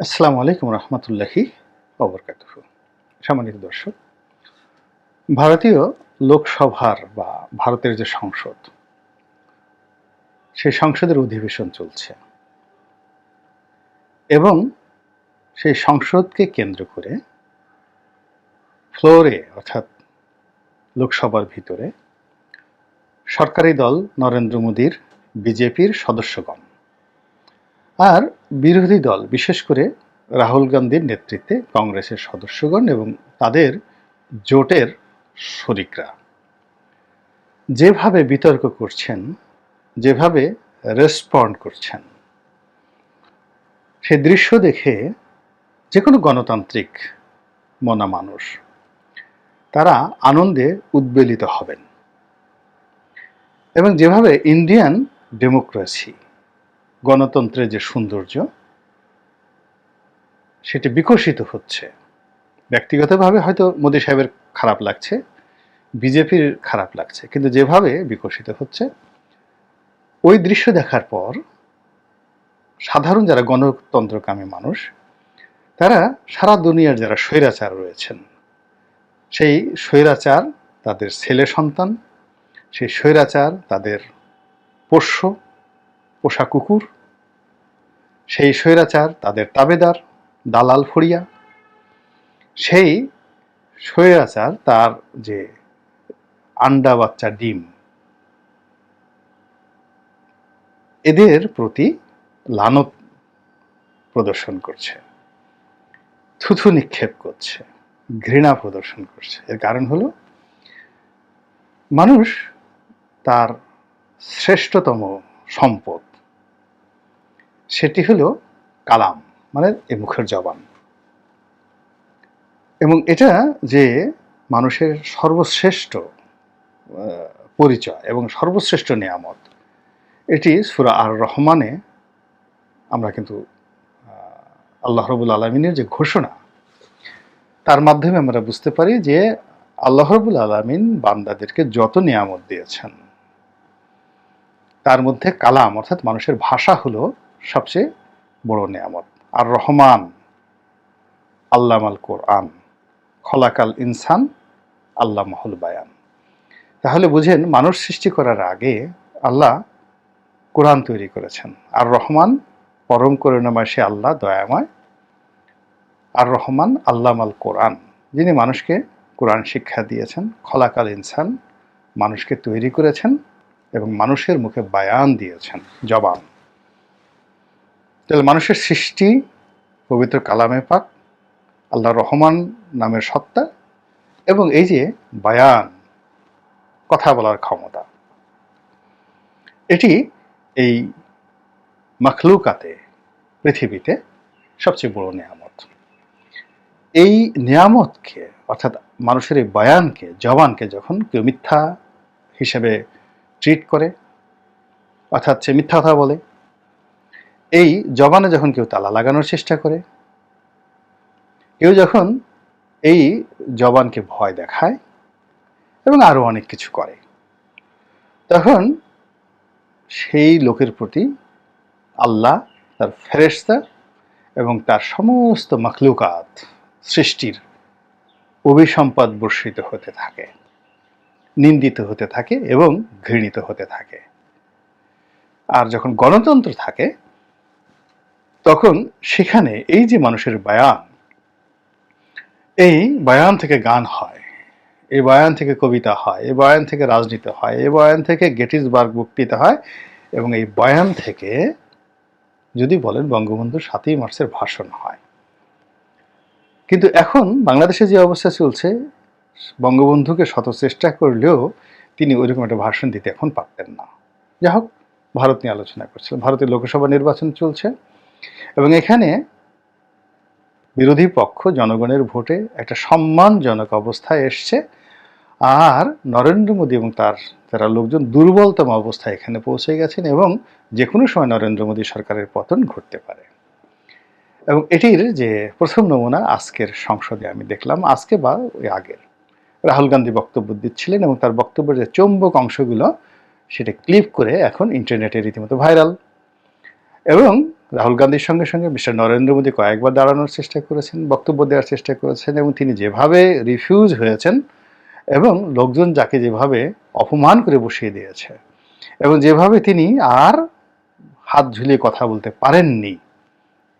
আসসালামু আলাইকুম রহমতুল্লাহি অবরকাত সম্মানিত দর্শক, ভারতীয় লোকসভার বা ভারতের যে সংসদ, সেই সংসদের অধিবেশন চলছে এবং সেই সংসদকে কেন্দ্র করে ফ্লোরে, অর্থাৎ লোকসভার ভিতরে সরকারি দল নরেন্দ্র মোদীর, বিজেপির সদস্যগণ আর বিরোধী দল, বিশেষ করে রাহুল গান্ধীর নেতৃত্বে কংগ্রেসের সদস্যগণ এবং তাদের জোটের শরিকরা। যেভাবে বিতর্ক করছেন, যেভাবে রেসপন্ড করছেন, সে দৃশ্য দেখে যে কোনো গণতান্ত্রিক মনা মানুষ, তারা আনন্দে উদ্বেলিত হবেন। এবং যেভাবে ইন্ডিয়ান ডেমোক্রেসি গণতন্ত্রের যে সৌন্দর্য, সেটি বিকশিত হচ্ছে। ব্যক্তিগতভাবে হয়তো মোদী সাহেবের খারাপ লাগছে, বিজেপির খারাপ লাগছে, কিন্তু যেভাবে বিকশিত হচ্ছে, ওই দৃশ্য দেখার পর সাধারণ যারা গণতন্ত্রকামী মানুষ, তারা সারা দুনিয়ার যারা স্বৈরাচার রয়েছেন, সেই স্বৈরাচার তাদের ছেলে সন্তান, সেই স্বৈরাচার তাদের পোষ্য, পোষা কুকুর সেই স্বৈরাচার তাদের তাবেদার, দালাল ফড়িয়া। সেই স্বৈরাচার তার যে আন্ডা বাচ্চা ডিম, এদের প্রতি লানত প্রদর্শন করছে, থুথু নিক্ষেপ করছে, ঘৃণা প্রদর্শন করছে। এর কারণ হলো, মানুষ তার শ্রেষ্ঠতম সম্পদ সেটি হলো কালাম মানে এ মুখের জবান। এবং এটা যে মানুষের সর্বশ্রেষ্ঠ পরিচয় এবং সর্বশ্রেষ্ঠ নিয়ামত, এটি সুরা আর রহমানে আমরা কিন্তু আল্লাহ রবুল আলমিনের যে ঘোষণা, তার মাধ্যমে আমরা বুঝতে পারি যে আল্লাহ রবুল আলমিন বান্দাদেরকে যত নিয়ামত দিয়েছেন, তার মধ্যে কালাম অর্থাৎ মানুষের ভাষা হলো সবচেয়ে বড় নিয়ামত। আর রহমান আল্লাহ আল কোরআন, খলাকাল ইনসান আল্লাহ মহল বায়ান। তাহলে বুঝেন, মানুষ সৃষ্টি করার আগে আল্লাহ কোরআন তৈরি করেছেন। আর রহমান, পরম করুণাময় সে আল্লাহ, দয়াময়। আর রহমান আল্লাহ আল কোরআন, যিনি মানুষকে কোরআন শিক্ষা দিয়েছেন, খলাকাল ইনসান, মানুষকে তৈরি করেছেন এবং মানুষের মুখে বায়ান দিয়েছেন, জবান। তাহলে মানুষের সৃষ্টি পবিত্র কালামে পাক, আল্লাহ রহমান নামের সত্তা এবং এই যে বায়ান, কথা বলার ক্ষমতা। এটি এই মখলুকাতে, পৃথিবীতে সবচেয়ে বড় নিয়ামত। এই নিয়ামতকে, অর্থাৎ মানুষের এই বায়ানকে, জবানকে যখন কেউ মিথ্যা হিসেবে ট্রিট করে, অর্থাৎ সে মিথ্যা কথা বলে এই জবানে যখন কেউ তালা লাগানোর চেষ্টা করে, কেউ যখন এই জবানকে ভয় দেখায় এবং আরও অনেক কিছু করে, তখন সেই লোকের প্রতি আল্লাহ, তার ফেরেস্তা এবং তার সমস্ত মখলুকাত সৃষ্টির অভিসম্পদ বর্ষিত হতে থাকে, নিন্দিত হতে থাকে এবং ঘৃণিত হতে থাকে। আর যখন গণতন্ত্র থাকে তখন সেখানে এই যে মানুষের বায়ান, এই বায়ান থেকে গান হয়, এই বয়ান থেকে কবিতা হয়, এই বয়ান থেকে রাজনীতি হয়, এই বয়ান থেকে গেটিসবার্গ বক্তৃতা হয় এবং এই বয়ান থেকে যদি বলেন বঙ্গবন্ধু সাতই মার্চের ভাষণ হয়। কিন্তু এখন বাংলাদেশে যে অবস্থা চলছে, বঙ্গবন্ধুকে শত চেষ্টা করলেও তিনি ওইরকম একটা ভাষণ দিতে এখন পারতেন না। যাই হোক, ভারত নিয়ে আলোচনা করছিলেন ভারতের লোকসভা নির্বাচন চলছে। এবং এখানে বিরোধী পক্ষ জনগণের ভোটে একটা সম্মানজনক অবস্থায় এসছে। আর নরেন্দ্র মোদী এবং তার যারা লোকজন দুর্বলতম অবস্থায় এখানে পৌঁছে গেছেন এবং যে কোনো সময় নরেন্দ্র মোদী সরকারের পতন ঘটতে পারে। এবং এটির যে প্রথম নমুনা আজকের সংসদে আমি দেখলাম, আজকে বা ওই আগের। রাহুল গান্ধী বক্তব্য দিচ্ছিলেন এবং তার বক্তব্যের যে চৌম্বক অংশগুলো সেটা ক্লিপ করে এখন ইন্টারনেটে রীতিমতো ভাইরাল। এবং রাহুল গান্ধীর সঙ্গে সঙ্গে মিস্টার নরেন্দ্র মোদী কয়েকবার দাঁড়ানোর চেষ্টা করেছেন, বক্তব্য দেওয়ার চেষ্টা করেছেন এবং তিনি যেভাবে রিফিউজ হয়েছেন এবং লোকজন যাকে যেভাবে অপমান করে বসিয়ে দিয়েছে এবং যেভাবে তিনি আর হাত ঝুলিয়ে কথা বলতে পারেননি,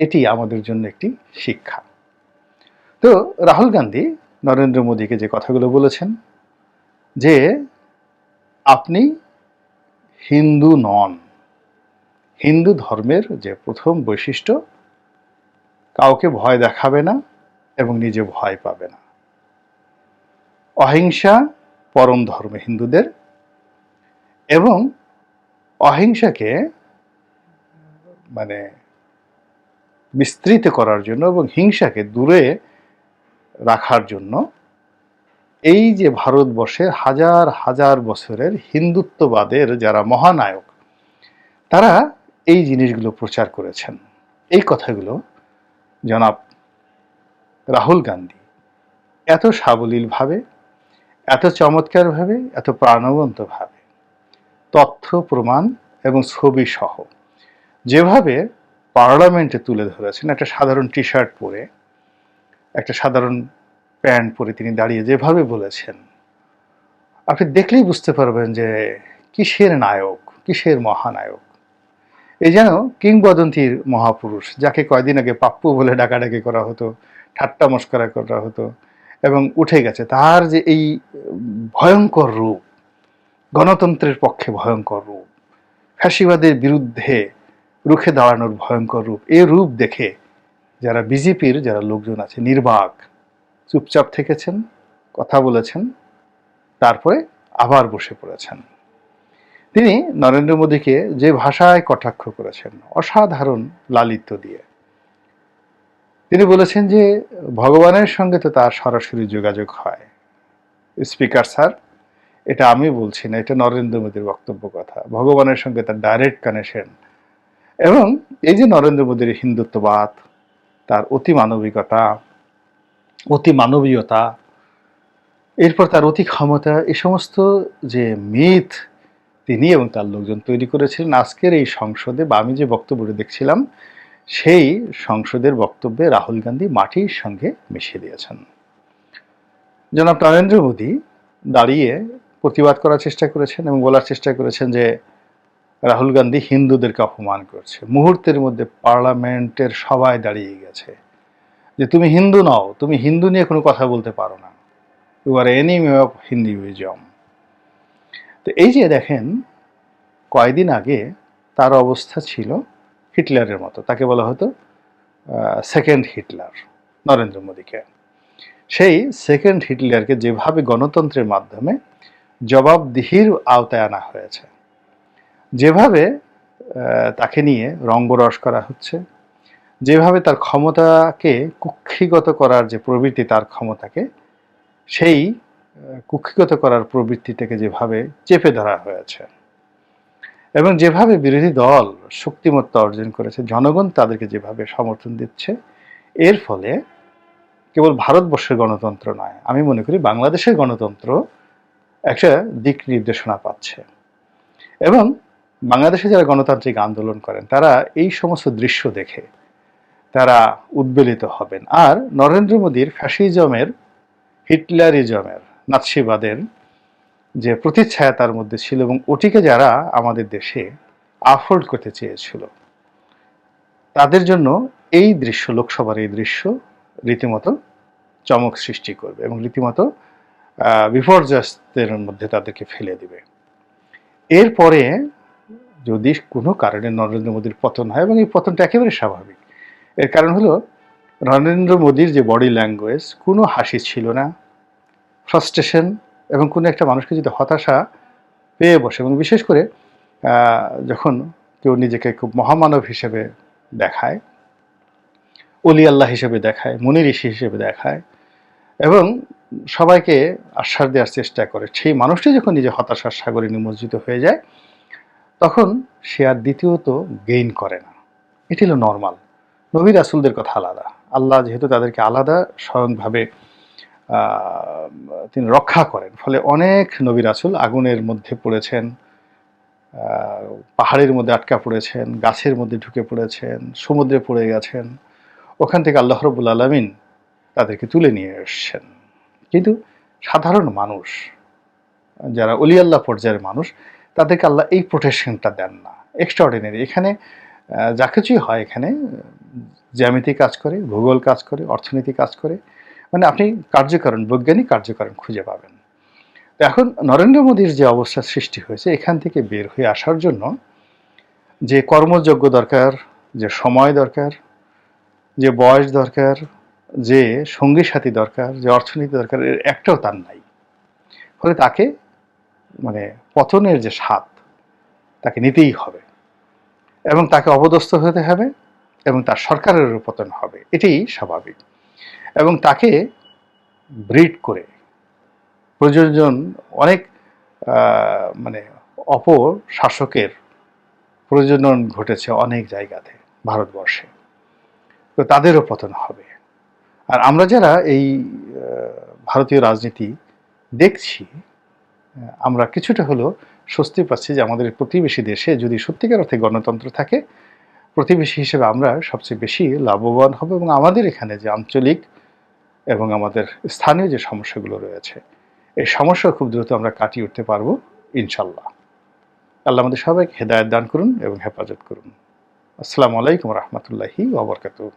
এটি আমাদের জন্য একটি শিক্ষা। তো রাহুল গান্ধী নরেন্দ্র মোদীকে যে কথাগুলো বলেছেন, যে আপনি হিন্দু নন হিন্দু ধর্মের যে প্রথম বৈশিষ্ট্য, কাউকে ভয় দেখাবে না এবং নিজে ভয় পাবে না। অহিংসা পরম ধর্ম হিন্দুদের এবং অহিংসাকে মানে বিস্তৃত করার জন্য এবং হিংসাকে দূরে রাখার জন্য এই যে ভারতবর্ষের হাজার হাজার বছরের হিন্দুত্ববাদের যারা মহানায়ক, তারা এই জিনিসগুলো প্রচার করেছেন। এই কথাগুলো জনাব রাহুল গান্ধী এত সাবলীলভাবে, এত চমৎকারভাবে, এত প্রাণবন্তভাবে তথ্য, প্রমাণ এবং ছবি সহ যেভাবে পার্লামেন্টে তুলে ধরেছেন, একটা সাধারণ টি শার্ট পরে, একটা সাধারণ প্যান্ট পরে তিনি দাঁড়িয়ে যেভাবে বলেছেন, আপনি দেখলেই বুঝতে পারবেন যে কিসের নায়ক, কিসের মহানায়ক। এই যেন কিংবদন্তির মহাপুরুষ, যাকে কয়দিন আগে পাপ্পু বলে ডাকাডাকি করা হতো, ঠাট্টা মস্করা করা হতো, এবং উঠে গেছে তার যে এই ভয়ঙ্কর রূপ, গণতন্ত্রের পক্ষে ভয়ঙ্কর রূপ, ফ্যাসিবাদের বিরুদ্ধে রুখে দাঁড়ানোর ভয়ঙ্কর রূপ, এ রূপ দেখে যারা বিজেপির যারা লোকজন আছে, নির্বাক, চুপচাপ থেকেছেন, কথা বলেছেন, তারপরে আবার বসে পড়েছেন। তিনি নরেন্দ্র মোদীকে যে ভাষায় কটাক্ষ করেছেন, অসাধারণ লালিত্য দিয়ে। তিনি বলেছেন যে, ভগবানের সঙ্গে তো তার সরাসরি যোগাযোগ হয়। স্পিকার, স্যার, এটা আমি বলছি না, এটা নরেন্দ্র মোদীর বক্তব্য কথা। ভগবানের সঙ্গে তার ডাইরেক্ট কানেকশন এবং এই যে নরেন্দ্র মোদীর হিন্দুত্ববাদ, তার অতি মানবিকতা, অতি মানবীয়তা, এরপর তার অতি ক্ষমতা এই সমস্ত যে মিথ তিনি এবং তার লোকজন তৈরি করেছিলেন। আজকের এই সংসদে বা আমি যে বক্তব্যটি দেখছিলাম, সেই সংসদের বক্তব্যে রাহুল গান্ধী মাটির সঙ্গে মিশিয়ে দিয়েছেন। জনাব নরেন্দ্র মোদী দাঁড়িয়ে প্রতিবাদ করার চেষ্টা করেছেন এবং বলার চেষ্টা করেছেন যে রাহুল গান্ধী হিন্দুদেরকে অপমান করছে। মুহূর্তের মধ্যে পার্লামেন্টের সবাই দাঁড়িয়ে গেছে যে তুমি হিন্দু নও, তুমি হিন্দু নিয়ে কোনো কথা বলতে পারো না। You are enemy of Hindi Hinduism তো এই যে দেখেন কয়দিন আগে তার অবস্থা ছিল হিটলারের মতো। তাকে বলা হতো সেকেন্ড হিটলার নরেন্দ্র মোদীকে। সেই সেকেন্ড হিটলারকে যেভাবে গণতন্ত্রের মাধ্যমে জবাবদিহির আওতায় আনা হয়েছে, যেভাবে তাকে নিয়ে রঙ্গরস করা হচ্ছে, যেভাবে তার ক্ষমতাকে কুক্ষিগত করার যে প্রবৃত্তি, তার ক্ষমতাকে, সেই কুক্ষিগত করার প্রবৃত্তিটাকে যেভাবে চেপে ধরা হয়েছে এবং যেভাবে বিরোধী দল শক্তিমত্তা অর্জন করেছে, জনগণ তাদেরকে যেভাবে সমর্থন দিচ্ছে, এর ফলে কেবল ভারতবর্ষের গণতন্ত্র নয়, আমি মনে করি বাংলাদেশের গণতন্ত্র একটা দিক নির্দেশনা পাচ্ছে। এবং বাংলাদেশে যারা গণতান্ত্রিক আন্দোলন করেন, তারা এই সমস্ত দৃশ্য দেখে তারা উদ্বেলিত হবেন। আর নরেন্দ্র মোদীর ফ্যাসিজমের, হিটলারিজমের নাৎসিবাদের যে প্রতিচ্ছায়া তার মধ্যে ছিল এবং ওটিকে যারা আমাদের দেশে আফোর্ড করতে চেয়েছিল, তাদের জন্য এই দৃশ্য, লোকসভার এই দৃশ্য রীতিমতো চমক সৃষ্টি করবে এবং রীতিমতো বিপর্যস্তের মধ্যে তাদেরকে ফেলে দিবে। এরপরে যদি কোনো কারণে নরেন্দ্র মোদীর পতন হয়, এবং এই পতনটা একেবারে স্বাভাবিক, এর কারণ হলো, নরেন্দ্র মোদীর যে বডি ল্যাঙ্গুয়েজ কোনো হাসি ছিল না ফ্রাস্ট্রেশন এবং কোনো একটা মানুষকে যদি হতাশা পেয়ে বসে এবং বিশেষ করে যখন কেউ নিজেকে খুব মহামানব হিসেবে দেখায়, অলি আল্লাহ হিসেবে দেখায় মনি ঋষি হিসেবে দেখায় এবং সবাইকে আশ্বাস দেওয়ার চেষ্টা করে, সেই মানুষটি যখন নিজে হতাশার সাগরে নিমজ্জিত হয়ে যায়, তখন সে আর দ্বিতীয়ত গেইন করে না। এটি হলো নর্মাল নবী রাসুলদের কথা আলাদা। আল্লাহ যেহেতু তাদেরকে আলাদা স্বয়ংভাবে তিনি রক্ষা করেন। ফলে অনেক নবী রাসুল আগুনের মধ্যে পড়েছেন পাহাড়ের মধ্যে আটকা পড়েছেন, গাছের মধ্যে ঢুকে পড়েছেন, সমুদ্রে পড়ে গেছেন। ওখান থেকে আল্লাহ রবুল আলমিন তাদেরকে তুলে নিয়ে এসছেন। কিন্তু সাধারণ মানুষ, যারা অলি আল্লাহ পর্যায়ের মানুষ, তাদেরকে আল্লাহ এই প্রোটেকশনটা দেন না। এক্সট্রাঅর্ডিনারি এখানে যা কিছুই হয় এখানে, জ্যামিতি কাজ করে, ভূগোল কাজ করে, অর্থনীতি কাজ করে মানে আপনি কার্যকারণ, বৈজ্ঞানিক কার্যকারণ খুঁজে পাবেন। এখন নরেন্দ্র মোদীর যে অবস্থা সৃষ্টি হয়েছে, এখান থেকে বের হয়ে আসার জন্য যে কর্মযোগ্য দরকার, যে সময় দরকার, যে বয়স দরকার, যে সঙ্গী সাথী দরকার, যে অর্থনীতি দরকার, এর একটাও তার নাই। ফলে তাকে মানে পতনের যে স্বাদ, তাকে নিতেই হবে। এবং তাকে অপদস্থ হতে হবে এবং তার সরকারেরও পতন হবে। এটাই স্বাভাবিক। এবং তাকে ব্রিড করে। প্রয়োজন অনেক মানে অপর শাসকের প্রজনন ঘটেছে অনেক জায়গাতে ভারতবর্ষে। তো তাদেরও পতন হবে। আর আমরা যারা এই ভারতীয় রাজনীতি দেখছি আমরা কিছুটা হলেও স্বস্তি পাচ্ছি যে আমাদের প্রতিবেশী দেশে যদি সত্যিকার অর্থে গণতন্ত্র থাকে, প্রতিবেশী হিসেবে আমরা সবচেয়ে বেশি লাভবান হব এবং আমাদের এখানে যে আঞ্চলিক এবং আমাদের স্থানীয় যে সমস্যাগুলো রয়েছে, এই সমস্যা খুব দ্রুত আমরা কাটিয়ে উঠতে পারব ইনশাল্লাহ আল্লাহ আমাদের সবাইকে হেদায়ত দান করুন এবং হেফাজত করুন। আসসালামু আলাইকুম রহমতুল্লাহি ওবরকাতুহ